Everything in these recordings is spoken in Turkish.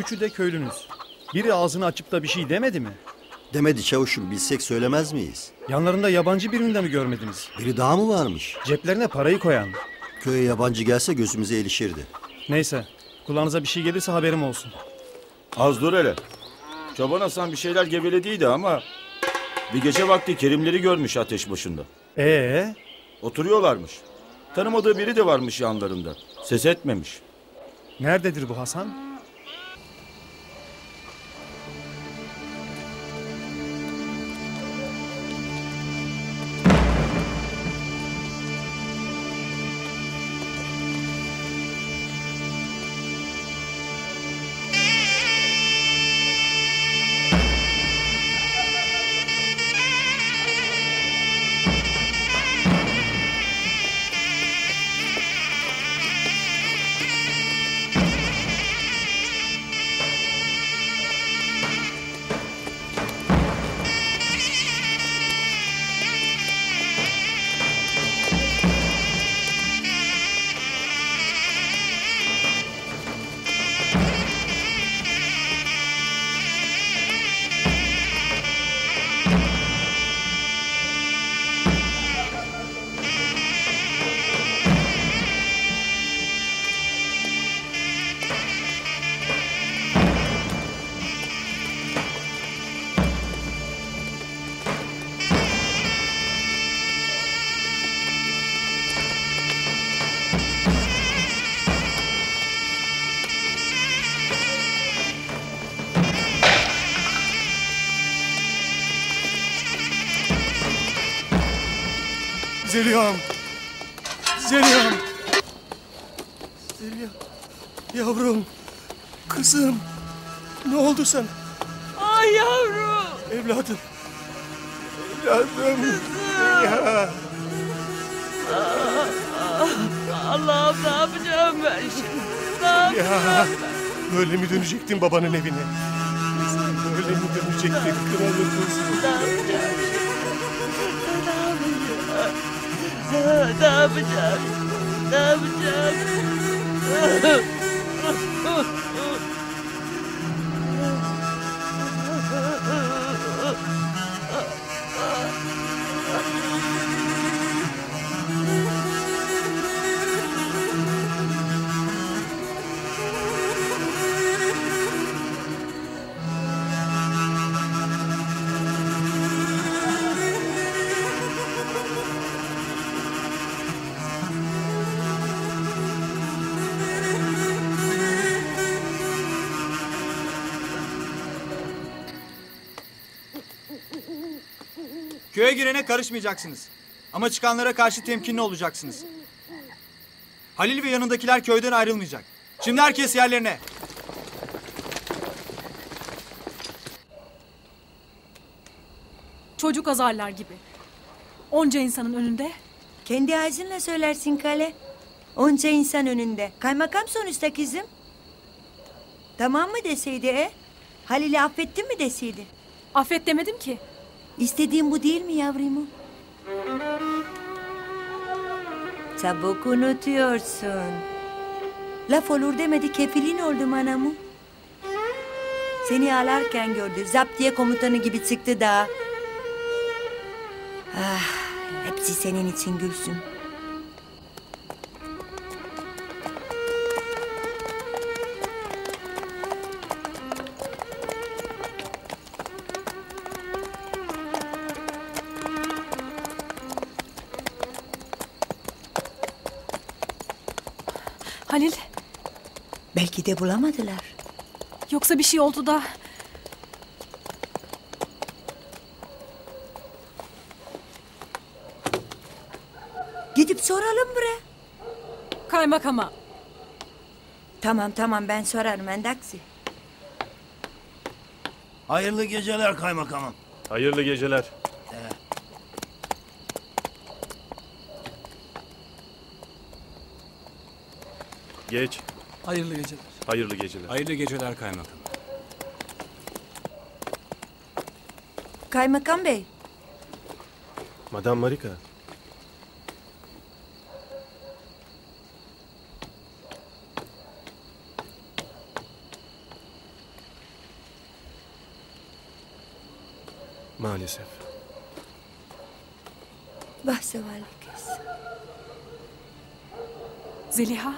Üçü de köylünüz. Biri ağzını açıp da bir şey demedi mi? Demedi çavuşum bilsek söylemez miyiz? Yanlarında yabancı birini de mi görmediniz? Biri daha mı varmış? Ceplerine parayı koyan. Köye yabancı gelse gözümüze ilişirdi. Neyse. Kulağınıza bir şey gelirse haberim olsun. Az dur hele. Çoban Hasan bir şeyler gevelediydi ama... Bir gece vakti Kerimleri görmüş ateş başında. Ee, Oturuyorlarmış. Tanımadığı biri de varmış yanlarında. Ses etmemiş. nerededir bu Hasan? Zeliha'm. Zeliha'm. Zeliha. Yavrum. Kızım. Ne oldu sana? Ay yavrum. Evladım. Evladım. Zeliha. Allah'ım ne yapacağım ben şimdi? Ne yapacağım? Ya. Böyle mi dönecektin babanın evine? Sen böyle mi dönecektin kralı kızım? Ne yapacağım şimdi? Ne yapacağım? Ne yapacağım? Köye girene karışmayacaksınız. Ama çıkanlara karşı temkinli olacaksınız. Halil ve yanındakiler köyden ayrılmayacak. Şimdi herkes yerlerine. Çocuk azarlar gibi. Onca insanın önünde. Kendi ağzınla söylersin kale. Onca insan önünde. Kaymakam sonuçta kızım. Tamam mı deseydi e? Halil'i affettin mi deseydi? Affet demedim ki. İstediğin bu değil mi yavrumu? Çabuk unutuyorsun. Laf olur demedi kefilin oldum anamı. Seni ağlarken gördü. Zaptiye komutanı gibi çıktı da. Ah, hepsi senin için Gülsüm. Halil Belki de bulamadılar. yoksa bir şey oldu da. Gidip soralım bre. Kaymakama. Tamam tamam ben sorarım Endaksi. Hayırlı geceler kaymakamım. Hayırlı geceler. Geç. Hayırlı geceler. Hayırlı geceler. Hayırlı geceler kaymakam. Kaymakam bey. Madame Marika. Maalesef. Bahsevallik. Zeliha.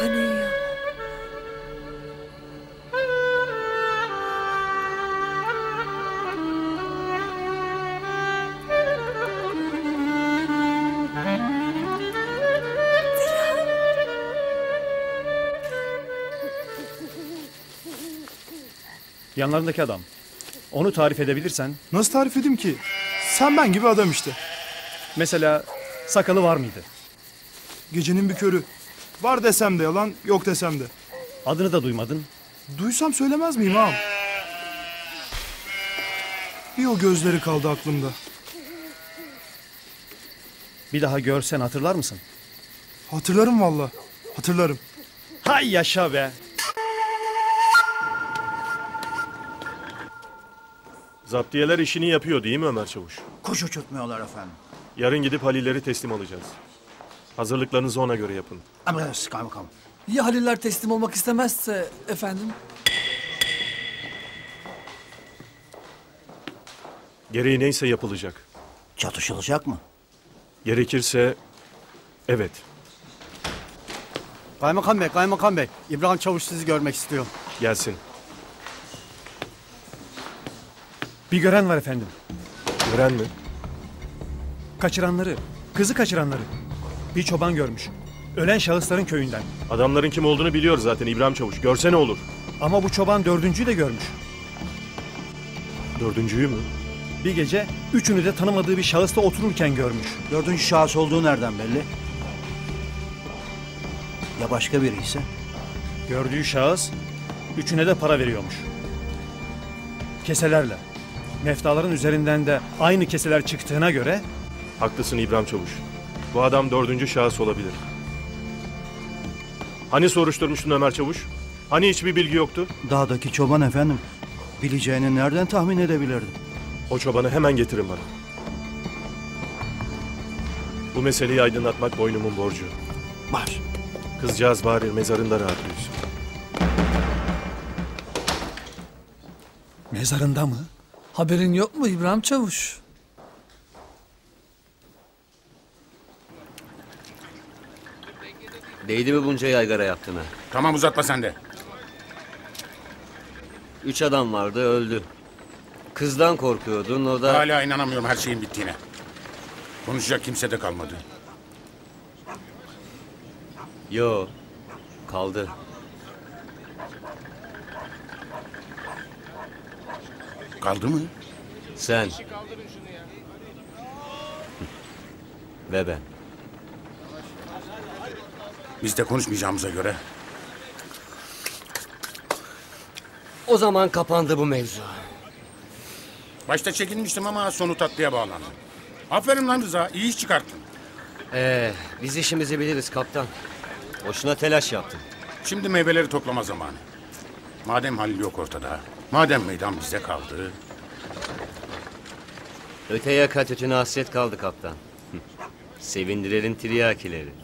Bana ya. Yanlarındaki adam. Onu tarif edebilirsen. Nasıl tarif edeyim ki? Sen ben gibi adam işte. Mesela sakalı var mıydı? Gecenin bir körü. Var desem de yalan, yok desem de. Adını da duymadın. Duysam söylemez miyim ağam? Bir o gözleri kaldı aklımda. Bir daha görsen hatırlar mısın? Hatırlarım valla. Hatırlarım. Hay yaşa be. Zaptiyeler işini yapıyor değil mi Ömer Çavuş? Kuş uçurtmuyorlar efendim. Yarın gidip Halilleri teslim alacağız. Hazırlıklarınızı ona göre yapın. Emredersiniz kaymakam. Ya Haliller teslim olmak istemezse efendim? Gereği neyse yapılacak. Çatışılacak mı? Gerekirse evet. Kaymakam Bey, Kaymakam Bey. İbrahim Çavuş sizi görmek istiyor. Gelsin. Bir gören var efendim. Gören mi? Kaçıranları, kızı kaçıranları. Bir çoban görmüş. Ölen şahısların köyünden. Adamların kim olduğunu biliyor zaten İbrahim Çavuş. Görse ne olur? Ama bu çoban dördüncüyü de görmüş. Dördüncüyü mü? Bir gece üçünü de tanımadığı bir şahısla otururken görmüş. Dördüncü şahıs olduğu nereden belli? Ya başka biri ise? Gördüğü şahıs üçüne de para veriyormuş. Keselerle. Meftaların üzerinden de aynı keseler çıktığına göre Haklısın İbrahim Çavuş. Bu adam dördüncü şahıs olabilir. Hani soruşturmuştun Ömer Çavuş? Hani hiçbir bilgi yoktu? Dağdaki çoban efendim. Bileceğini nereden tahmin edebilirdim? O çobanı hemen getirin bana. Bu meseleyi aydınlatmak boynumun borcu. Baş. Kızcağız bari mezarında rahat uyusun. mezarında mı? Haberin yok mu İbrahim Çavuş? Değdi mi bunca yaygara yaptığına? Tamam uzatma sen de. Üç adam vardı öldü. Kızdan korkuyordun o da... Hala inanamıyorum her şeyin bittiğine. Konuşacak kimse de kalmadı. Yo kaldı. Kaldı mı? Sen. Ve ben. Biz de konuşmayacağımıza göre. O zaman kapandı bu mevzu. Başta çekinmiştim ama sonu tatlıya bağlandı. Aferin lan Rıza iyi iş çıkarttın. Ee, biz işimizi biliriz kaptan. Boşuna telaş yaptın. Şimdi meyveleri toplama zamanı. Madem Halil yok ortada, madem meydan bize kaldı... Öte yaka tütüne hasret kaldı kaptan. Sevindirelim tiryakileri.